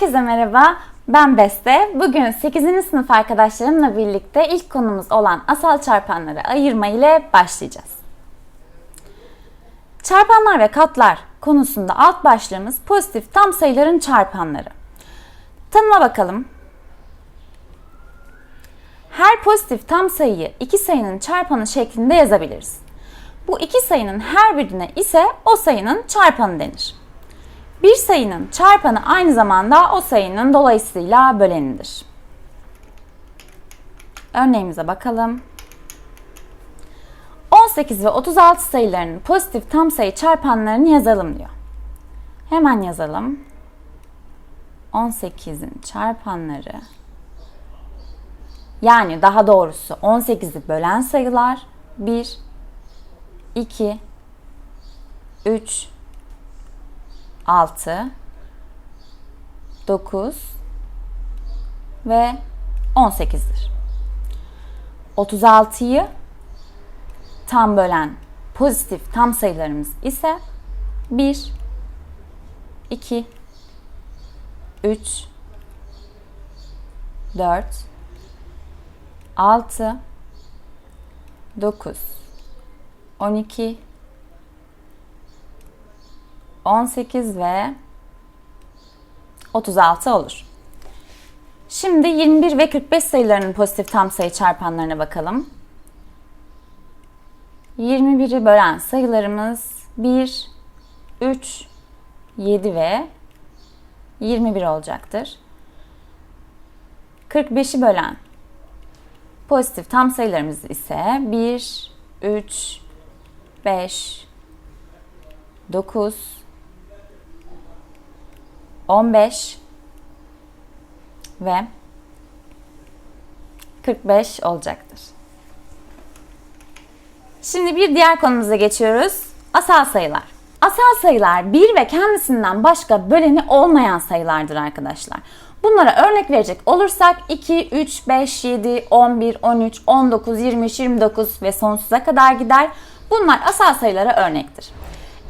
Herkese merhaba, ben Beste. Bugün 8. sınıf arkadaşlarımla birlikte ilk konumuz olan asal çarpanları ayırma ile başlayacağız. Çarpanlar ve katlar konusunda alt başlığımız pozitif tam sayıların çarpanları. Tanıma bakalım. Her pozitif tam sayıyı iki sayının çarpanı şeklinde yazabiliriz. Bu iki sayının her birine ise o sayının çarpanı denir. Bir sayının çarpanı aynı zamanda o sayının dolayısıyla bölenidir. Örneğimize bakalım. 18 ve 36 sayılarının pozitif tam sayı çarpanlarını yazalım diyor. Hemen yazalım. 18'in çarpanları yani daha doğrusu 18'i bölen sayılar 1, 2, 3, 6, 9 ve 18'dir. 36'yı tam bölen pozitif tam sayılarımız ise 1, 2, 3, 4, 6, 9, 12, 18 ve 36 olur. Şimdi 21 ve 45 sayılarının pozitif tam sayı çarpanlarına bakalım. 21'i bölen sayılarımız 1, 3, 7 ve 21 olacaktır. 45'i bölen pozitif tam sayılarımız ise 1, 3, 5, 9, 15 ve 45 olacaktır. Şimdi bir diğer konumuza geçiyoruz. Asal sayılar. Asal sayılar bir ve kendisinden başka böleni olmayan sayılardır arkadaşlar. Bunlara örnek verecek olursak 2, 3, 5, 7, 11, 13, 19, 23, 29 ve sonsuza kadar gider. Bunlar asal sayılara örnektir.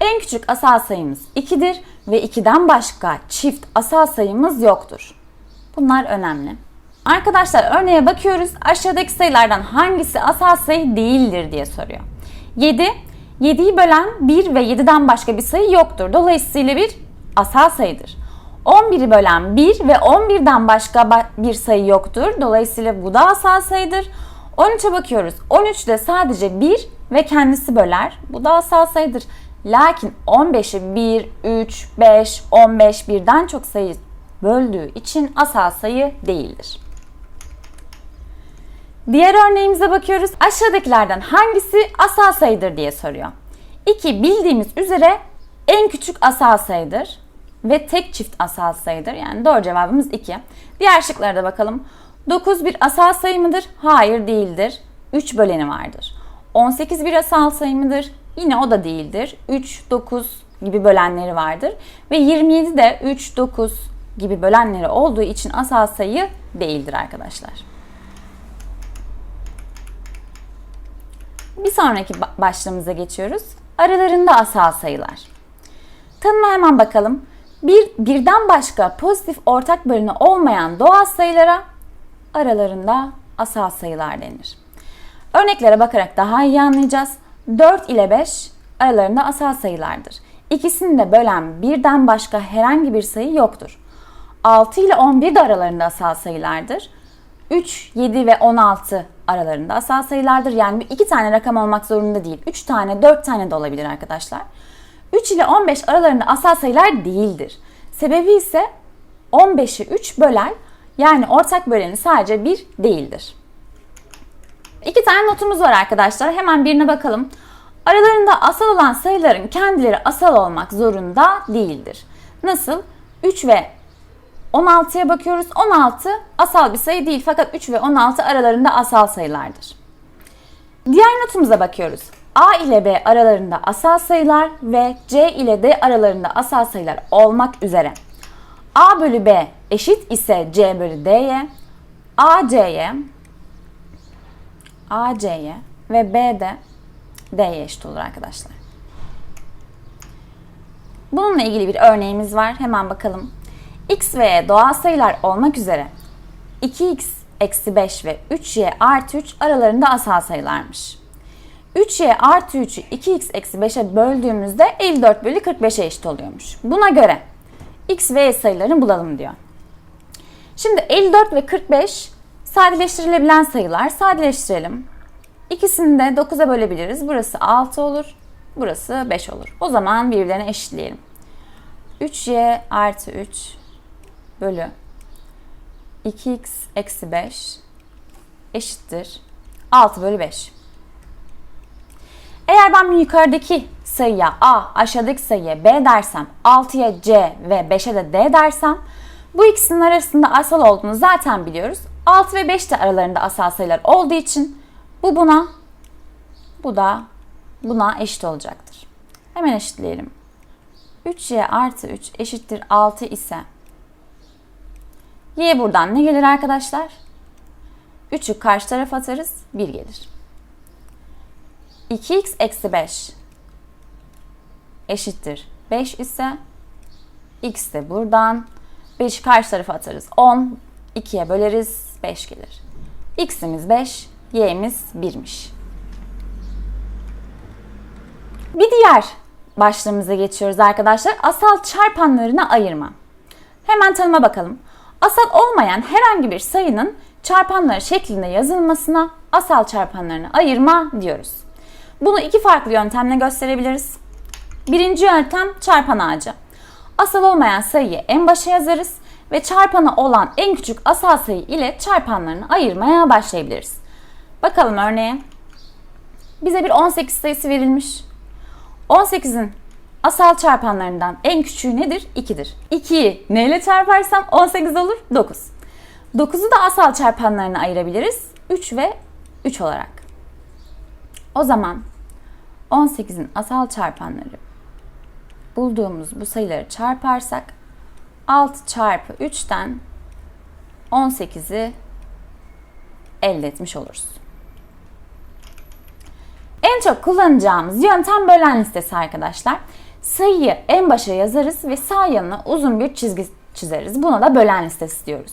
En küçük asal sayımız 2'dir ve 2'den başka çift asal sayımız yoktur. Bunlar önemli. Arkadaşlar örneğe bakıyoruz. Aşağıdaki sayılardan hangisi asal sayı değildir diye soruyor. 7. 7'yi bölen 1 ve 7'den başka bir sayı yoktur. Dolayısıyla bir asal sayıdır. 11'i bölen 1 ve 11'den başka bir sayı yoktur. Dolayısıyla bu da asal sayıdır. 13'e bakıyoruz. 13 de sadece 1 ve kendisi böler. Bu da asal sayıdır. Lakin 15'i 1, 3, 5, 15 birden çok sayı böldüğü için asal sayı değildir. Diğer örneğimize bakıyoruz. Aşağıdakilerden hangisi asal sayıdır diye soruyor. 2 bildiğimiz üzere en küçük asal sayıdır ve tek çift asal sayıdır. Yani doğru cevabımız 2. Diğer şıklara da bakalım. 9 bir asal sayı mıdır? Hayır değildir. 3 böleni vardır. 18 bir asal sayı mıdır? Yine o da değildir. 3, 9 gibi bölenleri vardır. Ve 27 de 3, 9 gibi bölenleri olduğu için asal sayı değildir arkadaşlar. Bir sonraki başlığımıza geçiyoruz. Aralarında asal sayılar. Tanıma hemen bakalım. Bir, birden başka pozitif ortak bölünü olmayan doğal sayılara aralarında asal sayılar denir. Örneklere bakarak daha iyi anlayacağız. 4 ile 5 aralarında asal sayılardır. İkisini de bölen birden başka herhangi bir sayı yoktur. 6 ile 11 de aralarında asal sayılardır. 3, 7 ve 16 aralarında asal sayılardır. Yani iki tane rakam olmak zorunda değil. 3 tane, 4 tane de olabilir arkadaşlar. 3 ile 15 aralarında asal sayılar değildir. Sebebi ise 15'i 3 bölen yani ortak böleni sadece 1 değildir. İki tane notumuz var arkadaşlar. Hemen birine bakalım. Aralarında asal olan sayıların kendileri asal olmak zorunda değildir. Nasıl? 3 ve 16'ya bakıyoruz. 16 asal bir sayı değil fakat 3 ve 16 aralarında asal sayılardır. Diğer notumuza bakıyoruz. A ile B aralarında asal sayılar ve C ile D aralarında asal sayılar olmak üzere. A bölü B eşit ise C bölü D'ye, A C'ye, A C'ye ve B de D'ye eşit olur arkadaşlar. Bununla ilgili bir örneğimiz var. Hemen bakalım. x ve y doğal sayılar olmak üzere 2x eksi 5 ve 3y artı 3 aralarında asal sayılarmış. 3y artı 3'ü 2x eksi 5'e böldüğümüzde 54 bölü 45'e eşit oluyormuş. Buna göre x ve y sayılarını bulalım diyor. Şimdi 54 ve 45 sadeleştirilebilen sayılar. Sadeleştirelim. İkisini de 9'a bölebiliriz. Burası 6 olur. Burası 5 olur. O zaman birbirlerine eşitleyelim. 3y artı 3 bölü 2x eksi 5 eşittir 6 bölü 5. Eğer ben yukarıdaki sayıya A, aşağıdaki sayıya B dersem, 6'ya C ve 5'e de D dersem bu ikisinin arasında asal olduğunu zaten biliyoruz. 6 ve 5 de aralarında asal sayılar olduğu için bu buna, bu da buna eşit olacaktır. Hemen eşitleyelim. 3y artı 3 eşittir 6 ise y buradan ne gelir arkadaşlar? 3'ü karşı tarafa atarız 1 gelir. 2x eksi 5 eşittir 5 ise x de buradan 5'i karşı tarafa atarız 10 2'ye böleriz 5 gelir. x'imiz 5 y'miz 1'miş. Bir diğer başlığımıza geçiyoruz arkadaşlar. Asal çarpanlarına ayırma. Hemen tanıma bakalım. Asal olmayan herhangi bir sayının çarpanları şeklinde yazılmasına asal çarpanlarını ayırma diyoruz. Bunu iki farklı yöntemle gösterebiliriz. Birinci yöntem çarpan ağacı. Asal olmayan sayıyı en başa yazarız ve çarpanı olan en küçük asal sayı ile çarpanlarını ayırmaya başlayabiliriz. Bakalım örneğe. Bize bir 18 sayısı verilmiş. 18'in asal çarpanlarından en küçüğü nedir? 2'dir. 2'yi neyle çarparsam 18 olur? 9. 9'u da asal çarpanlarına ayırabiliriz. 3 ve 3 olarak. O zaman 18'in asal çarpanları bulduğumuz bu sayıları çarparsak 6 çarpı 3'ten 18'i elde etmiş oluruz. En çok kullanacağımız yöntem bölen listesi arkadaşlar. Sayıyı en başa yazarız ve sağ yanına uzun bir çizgi çizeriz. Buna da bölen listesi diyoruz.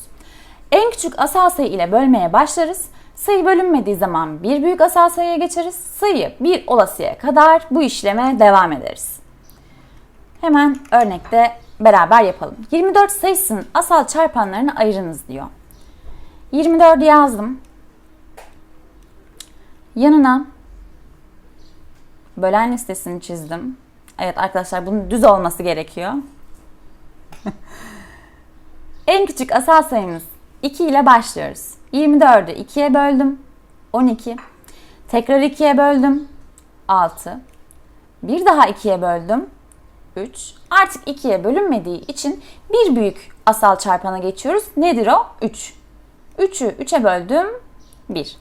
En küçük asal sayı ile bölmeye başlarız. Sayı bölünmediği zaman bir büyük asal sayıya geçeriz. Sayı bir olasıya kadar bu işleme devam ederiz. Hemen örnekte beraber yapalım. 24 sayısının asal çarpanlarını ayırınız diyor. 24'ü yazdım. Yanına bölen listesini çizdim. Evet arkadaşlar bunun düz olması gerekiyor. en küçük asal sayımız 2 ile başlıyoruz. 24'ü 2'ye böldüm. 12. Tekrar 2'ye böldüm. 6. Bir daha 2'ye böldüm. 3. Artık 2'ye bölünmediği için bir büyük asal çarpana geçiyoruz. Nedir o? 3. 3'ü 3'e böldüm. 1.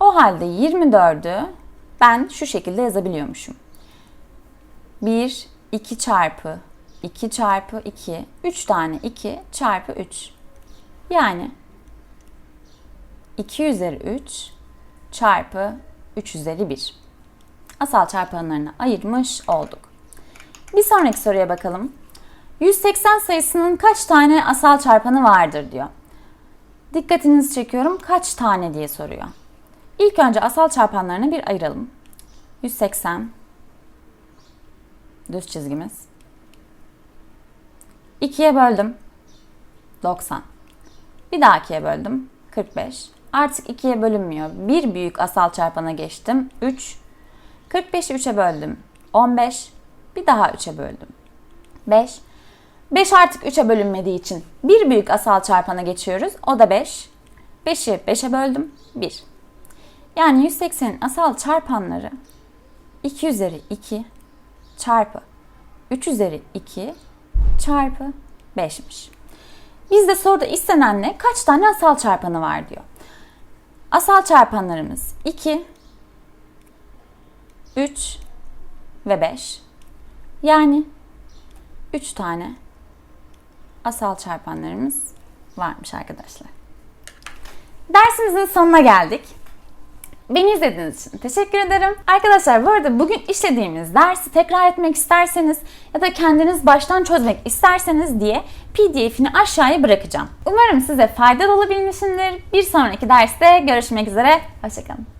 O halde 24'ü ben şu şekilde yazabiliyormuşum. 1, 2 çarpı 2 çarpı 2, 3 tane 2 çarpı 3. Yani 2 üzeri 3 çarpı 3 üzeri 1. Asal çarpanlarını ayırmış olduk. Bir sonraki soruya bakalım. 180 sayısının kaç tane asal çarpanı vardır diyor. Dikkatinizi çekiyorum kaç tane diye soruyor. İlk önce asal çarpanlarını bir ayıralım. 180 düz çizgimiz. 2'ye böldüm. 90. Bir daha 2'ye böldüm. 45. Artık 2'ye bölünmüyor. Bir büyük asal çarpana geçtim. 3. 45'i 3'e böldüm. 15. Bir daha 3'e böldüm. 5. 5 artık 3'e bölünmediği için bir büyük asal çarpana geçiyoruz. O da 5. 5'i 5'e böldüm. 1. Yani 180'in asal çarpanları 2 üzeri 2 çarpı 3 üzeri 2 çarpı 5'miş. Bizde soruda istenen ne? Kaç tane asal çarpanı var diyor. Asal çarpanlarımız 2, 3 ve 5. Yani 3 tane asal çarpanlarımız varmış arkadaşlar. Dersimizin sonuna geldik. Beni izlediğiniz için teşekkür ederim. Arkadaşlar bu arada bugün işlediğimiz dersi tekrar etmek isterseniz ya da kendiniz baştan çözmek isterseniz diye PDF'ini aşağıya bırakacağım. Umarım size faydalı olabilmişimdir. Bir sonraki derste görüşmek üzere. Hoşçakalın.